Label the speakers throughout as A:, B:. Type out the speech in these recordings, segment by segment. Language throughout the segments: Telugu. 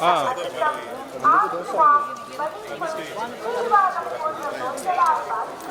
A: Ah. ah.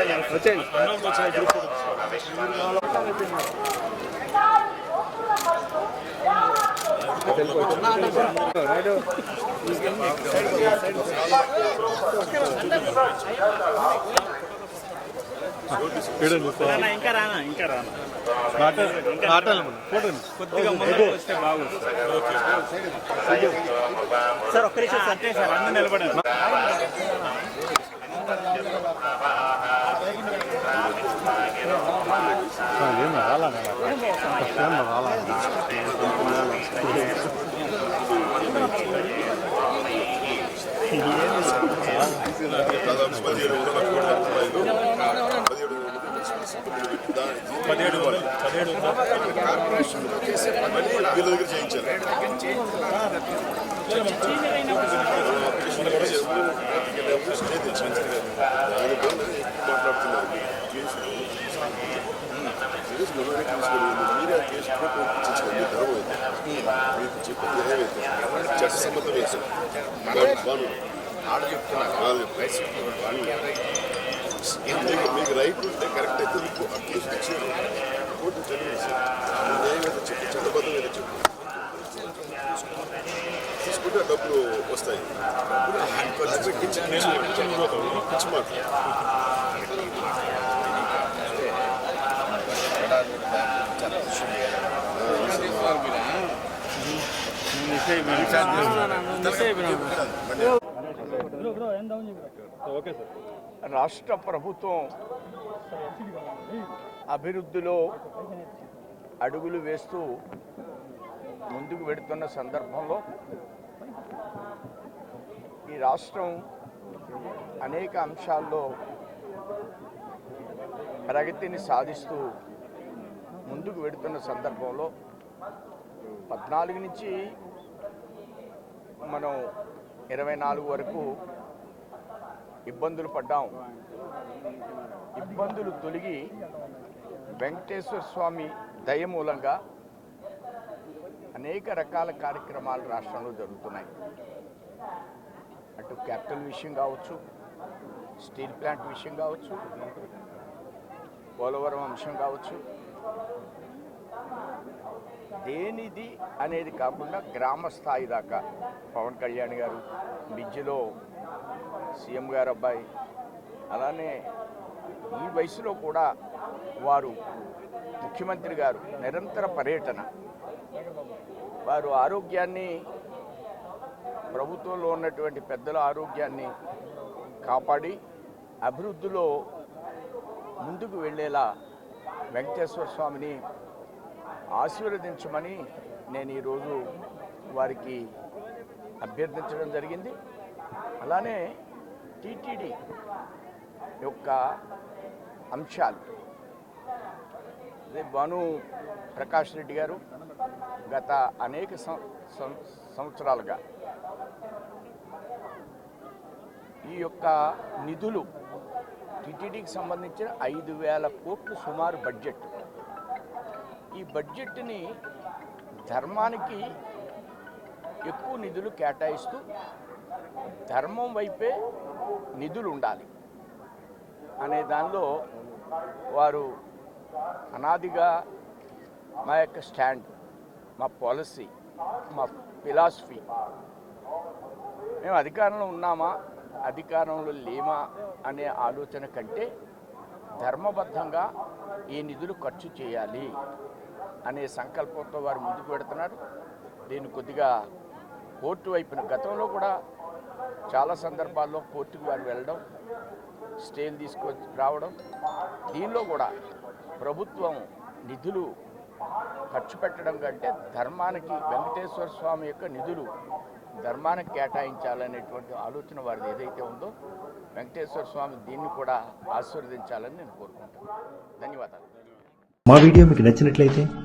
A: వచ్చేయండి.
B: ఇంకా రానా ఇంకా రానా కొద్దిగా వస్తే బాగుంది సార్ ఒక్క సార్ అంటే సార్ అందరూ నిలబడారు
C: పదిహేడు వాళ్ళు పదిహేడు కార్పొరేషన్ చేసే పని వీళ్ళ దగ్గర చేయించారు కూడా చేస్తారు. మీరే ఆ కేసు మీకు చెప్పింది ఏమైతే చట్టసమ్మతం వేసాం బాను చెప్తున్నారు వాళ్ళు మీకు మీకు రైట్ ఉంటే కరెక్ట్ అయితే మీకు ఆ కేసు ఇచ్చారు కోర్టు చదివేసారు న్యాయం అయితే చట్టబద్ధం అయితే చెప్పు తీసుకుంటే డబ్బులు వస్తాయి ఖర్చు పెట్టించి పిచ్చి మాట
B: ఓకే సార్
D: రాష్ట్ర ప్రభుత్వం అభివృద్ధిలో అడుగులు వేస్తూ ముందుకు వెడుతున్న సందర్భంలో ఈ రాష్ట్రం అనేక అంశాల్లో ప్రగతిని సాధిస్తూ ముందుకు వెడుతున్న సందర్భంలో పద్నాలుగు నుంచి మనం ఇరవై నాలుగు వరకు ఇబ్బందులు పడ్డాం. ఇబ్బందులు తొలగి వెంకటేశ్వర స్వామి దయ మూలంగా అనేక రకాల కార్యక్రమాలు రాష్ట్రంలో జరుగుతున్నాయి. అటు క్యాపిటల్ విషయం కావచ్చు స్టీల్ ప్లాంట్ విషయం కావచ్చు పోలవరం అంశం కావచ్చు దేనిది అనేది కాకుండా గ్రామ స్థాయి దాకా. పవన్ కళ్యాణ్ గారు విద్యలో సీఎం గారు అబ్బాయి. అలానే ఈ వయసులో కూడా వారు ముఖ్యమంత్రి గారు నిరంతర పర్యటన. వారు ఆరోగ్యాన్ని ప్రభుత్వంలో ఉన్నటువంటి పెద్దల ఆరోగ్యాన్ని కాపాడి అభివృద్ధిలో ముందుకు వెళ్ళేలా వెంకటేశ్వర స్వామిని ఆశీర్వదించమని నేను ఈరోజు వారికి అభ్యర్థించడం జరిగింది. అలానే టీటీడీ యొక్క అంశాలు. అదే భాను ప్రకాష్ రెడ్డి గారు గత అనేక సం- సం- సంవత్సరాలుగా ఈ యొక్క నిధులు టీటీడీకి సంబంధించిన ఐదు వేల కోట్లు సుమారు బడ్జెట్ ఈ బడ్జెట్ని ధర్మానికి ఎక్కువ నిధులు కేటాయిస్తూ ధర్మం వైపే నిధులు ఉండాలి అనే దానిలో వారు అనాదిగా మా యొక్క స్టాండ్ మా పాలసీ మా ఫిలాసఫీ. మేము అధికారంలో ఉన్నామా అధికారంలో లేమా అనే ఆలోచన కంటే ధర్మబద్ధంగా ఈ నిధులు ఖర్చు చేయాలి. అనే సంకల్పంతో వారు ముందుకు పెడుతున్నారు దీన్ని కొద్దిగా కోర్టు వైపున గతంలో కూడా చాలా సందర్భాల్లో కోర్టుకు వారు వెళ్ళడం స్టేలు తీసుకొచ్చి రావడం దీనిలో కూడా ప్రభుత్వం నిధులు ఖర్చు పెట్టడం కంటే ధర్మానికి వెంకటేశ్వర స్వామి యొక్క నిధులు ధర్మానికి కేటాయించాలనేటువంటి ఆలోచన వారిది ఏదైతే ఉందో వెంకటేశ్వర స్వామి దీన్ని కూడా ఆశీర్వదించాలని నేను కోరుకుంటాను ధన్యవాదాలు.
E: మా వీడియో మీకు నచ్చినట్లయితే